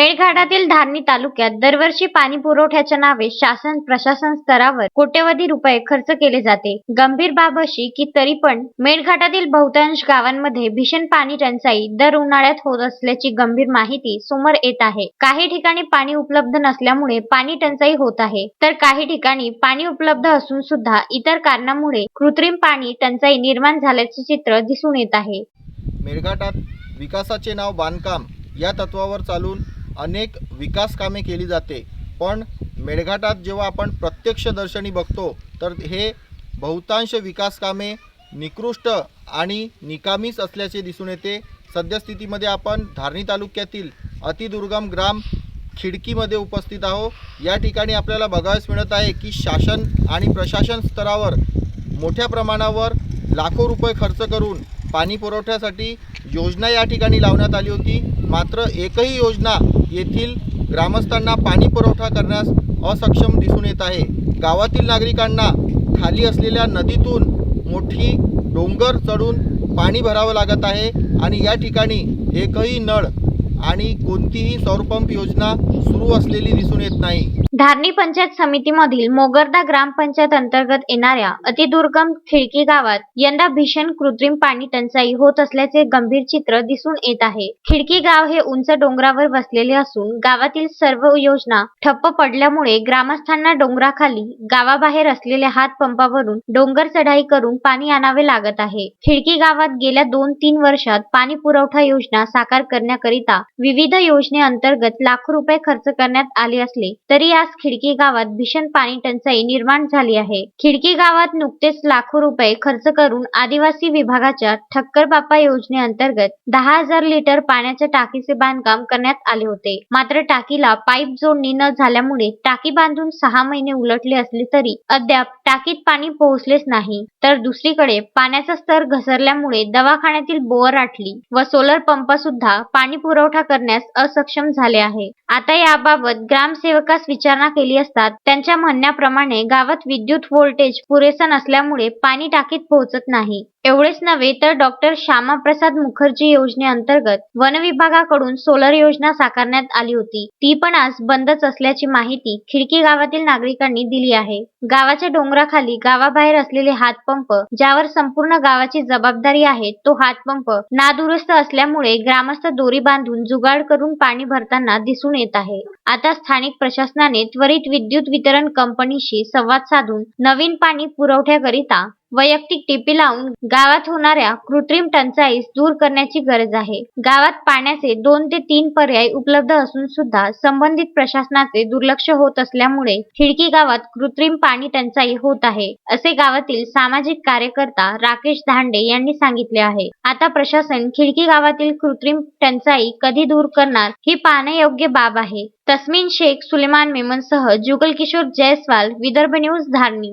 मेळघाटातील धारणी तालुक्यात दरवर्षी पाणी पुरवठ्याच्या नावे शासन प्रशासन स्तरावर कोट्यवधी रुपये खर्च केले जाते. गंभीर बाब अशी की तरी पण मेळघाटातील बहुतांश गावांमध्ये भीषण पाणी टंचाई दर उन्हाळ्यात होत असल्याची गंभीर माहिती समोर येत आहे. काही ठिकाणी पाणी उपलब्ध नसल्यामुळे पाणी टंचाई होत आहे. तर काही ठिकाणी पाणी उपलब्ध असून सुद्धा इतर कारणामुळे कृत्रिम पाणी टंचाई निर्माण झाल्याचे चित्र दिसून येत आहे. मेळघाटात विकासाचे नाव बांधकाम या तत्वावर चालून अनेक विकास कामे केली जाते. पण मेळघाटात जेव्हा आपण प्रत्यक्ष दर्शनी बघतो तर हे बहुतांश विकास कामे निकृष्ट आणि निकामीच असल्याचे दिसून येते. सद्यस्थितीमध्ये आपण धारणी तालुक्यातील अतिदुर्गम ग्राम खिडकीमध्ये उपस्थित आहोत. या ठिकाणी आपल्याला बघावयास मिळत आहे की शासन आणि प्रशासन स्तरावर मोठ्या प्रमाणावर लाखो रुपये खर्च करून पाणी पुरवठ्यासाठी योजना या ठिकाणी लावण्यात आली होती. मात्र एकही योजना येथील ग्रामस्थांना पाणी पुरवठा करण्यास असक्षम दिसून येत आहे. गावातील नागरिकांना खाली असलेल्या नदीतून मोठी डोंगर चढून पाणी भरावं लागत आहे आणि या ठिकाणी एकही नळ आणि कोणतीही सौरपंप योजना सुरू असलेली दिसून येत नाही. धारणी पंचायत समितीमधील मोगर्दा ग्रामपंचायत अंतर्गत येणाऱ्या अतिदुर्गम खिडकी गावात यंदा भीषण कृत्रिम पाणी टंचाई होत असल्याचे गंभीर चित्र दिसून येत आहे. खिडकी गाव हे उंच डोंगरावर वसलेले असून गावातील सर्व योजना ठप्प पडल्यामुळे ग्रामस्थांना डोंगराखाली गावाबाहेर असलेल्या हातपंपावरून डोंगर चढाई करून पाणी आणावे लागत आहे. खिडकी गावात गेल्या दोन तीन वर्षात पाणी पुरवठा योजना साकार करण्याकरिता विविध योजनेअंतर्गत लाखो रुपये खर्च करण्यात आले असले तरी आज खिडकी गावात भीषण पाणी टंचाई निर्माण झाली आहे. खिडकी गावात नुकतेच लाखो रुपये खर्च करून आदिवासी विभागाच्या ठक्कर बाप्पा योजनेअंतर्गत दहा हजार लिटर पाण्याच्या टाकीचे बांधकाम करण्यात आले होते. मात्र टाकीला पाईप जोडणी न झाल्यामुळे टाकी बांधून सहा महिने उलटले असले तरी अद्याप टाकीत पाणी पोहोचलेच नाही. तर दुसरीकडे पाण्याचा स्तर घसरल्यामुळे दवाखान्यातील बोअर आटली व सोलर पंप सुद्धा पाणी पुरवठा करण्यास असक्षम झाले आहे. आता याबाबत ग्रामसेवकास विचार विचारणा केली असता त्यांच्या म्हणण्याप्रमाणे गावात विद्युत व्होल्टेज पुरेसा नसल्यामुळे पाणी टाकीत पोहोचत नाही. एवढेच नव्हे तर डॉक्टर श्यामाप्रसाद मुखर्जी योजनेअंतर्गत वन विभागाकडून सोलर योजना साकारण्यात आली होती. ती पण आज बंदच असल्याची माहिती खिडकी गावातील नागरिकांनी दिली आहे. गावाच्या डोंगराखाली गावाबाहेर असलेले हातपंप ज्यावर संपूर्ण गावाची जबाबदारी आहे तो हातपंप नादुरुस्त असल्यामुळे ग्रामस्थ दोरी बांधून जुगाड करून पाणी भरताना दिसून येत आहे. आता स्थानिक प्रशासनाने त्वरित विद्युत वितरण कंपनीशी संवाद साधून नवीन पाणी पुरवठ्याकरिता वैयक्तिक टिपी लावून गावात होणाऱ्या कृत्रिम टंचाईस दूर करण्याची गरज आहे. गावात पाण्याचे दोन ते तीन पर्याय उपलब्ध असून सुद्धा संबंधित प्रशासनाचे दुर्लक्ष होत असल्यामुळे खिडकी गावात कृत्रिम पाणी टंचाई होत आहे असे गावातील सामाजिक कार्यकर्ता राकेश धांडे यांनी सांगितले आहे. आता प्रशासन खिडकी गावातील कृत्रिम टंचाई कधी दूर करणार ही पाहण्यायोग्य बाब आहे. तस्मिन शेख सुलेमान मेमनसह जुगल किशोर जयस्वाल विदर्भ न्यूज धारणी.